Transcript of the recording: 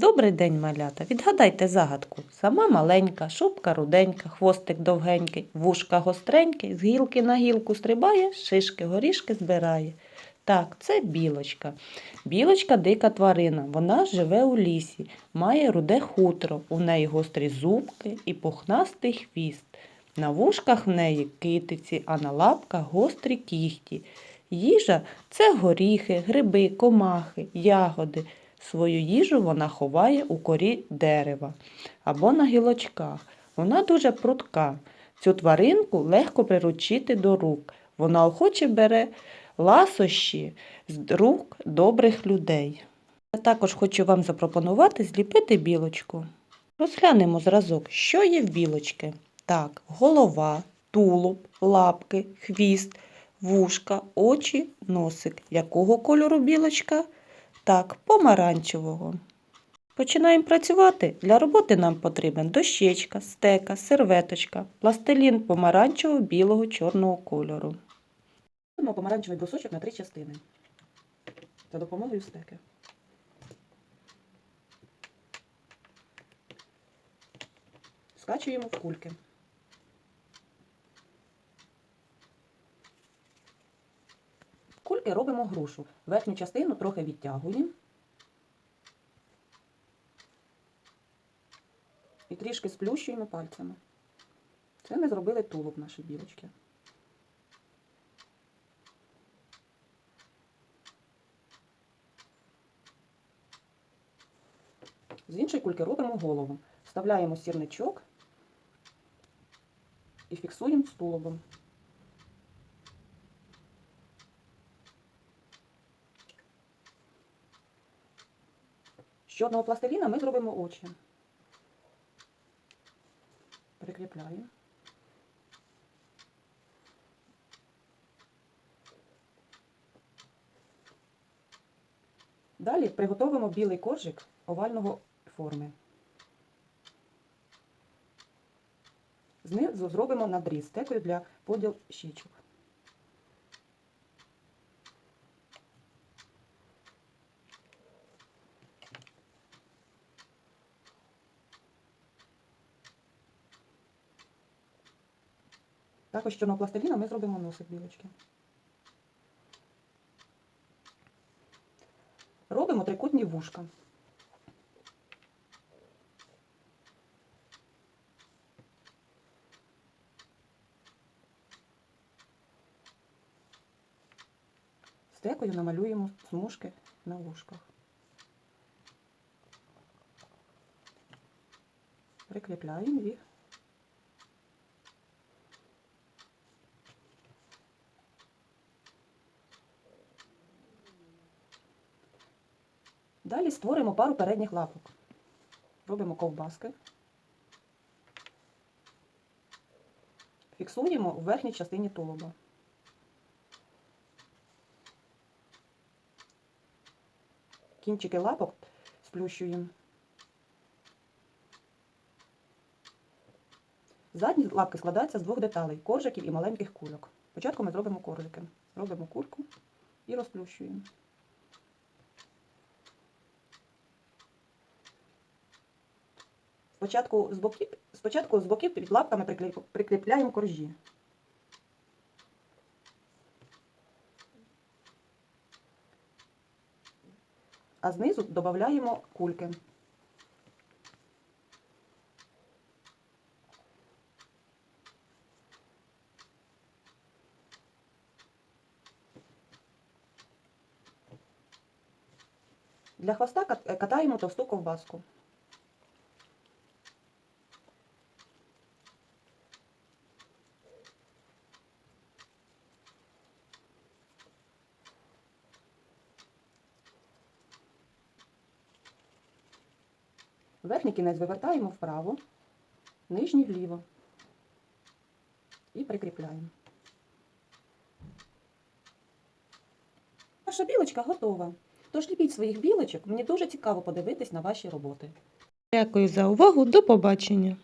Добрий день, малята. Відгадайте загадку. Сама маленька, шубка руденька, хвостик довгенький, вушка гостренький, з гілки на гілку стрибає, шишки горішки збирає. Так, це білочка. Білочка дика тварина. Вона живе у лісі, має руде хутро, у неї гострі зубки і пухнастий хвіст. На вушках в неї китиці, а на лапках гострі кіхті. Їжа це горіхи, гриби, комахи, ягоди. Свою їжу вона ховає у корі дерева або на гілочках. Вона дуже прудка. Цю тваринку легко приручити до рук. Вона охоче бере ласощі з рук добрих людей. Я також хочу вам запропонувати зліпити білочку. Розглянемо зразок, що є в білочки. Так, голова, тулуб, лапки, хвіст, вушка, очі, носик. Якого кольору білочка? Так, помаранчевого. Починаємо працювати. Для роботи нам потрібен дощечка, стека, серветочка, пластилін помаранчевого, білого, чорного кольору. Робимо помаранчевий брусочок на три частини за допомогою стеки. Скачуємо в кульки. В робимо грушу. Верхню частину трохи відтягуємо. І трішки сплющуємо пальцями. Це ми зробили тулуб нашої білочки. З іншої кульки робимо голову. Вставляємо сірничок і фіксуємо з тулубом. Чорного пластиліна ми зробимо очі. Прикріпляємо. Далі приготовимо білий коржик овального форми. Знизу зробимо надріз стекою для поділ щічок. Також чорного пластиліна ми зробимо носик білочки. Робимо трикутні вушка. Стекою намалюємо смужки на вушках. Прикріпляємо їх. Далі створимо пару передніх лапок. Робимо ковбаски. Фіксуємо у верхній частині тулуба. Кінчики лапок сплющуємо. Задні лапки складаються з двох деталей коржиків і маленьких кульок. Спочатку ми зробимо коржики. Робимо кульку і розплющуємо. Спочатку з боків, спочатку з боків під лапками прикріпляємо коржі. А знизу додаємо кульки. Для хвоста катаємо товсту ковбаску. Верхній кінець вивертаємо вправо, нижній вліво і прикріпляємо. Наша білочка готова. Тож ліпіть своїх білочок, мені дуже цікаво подивитись на ваші роботи. Дякую за увагу, до побачення.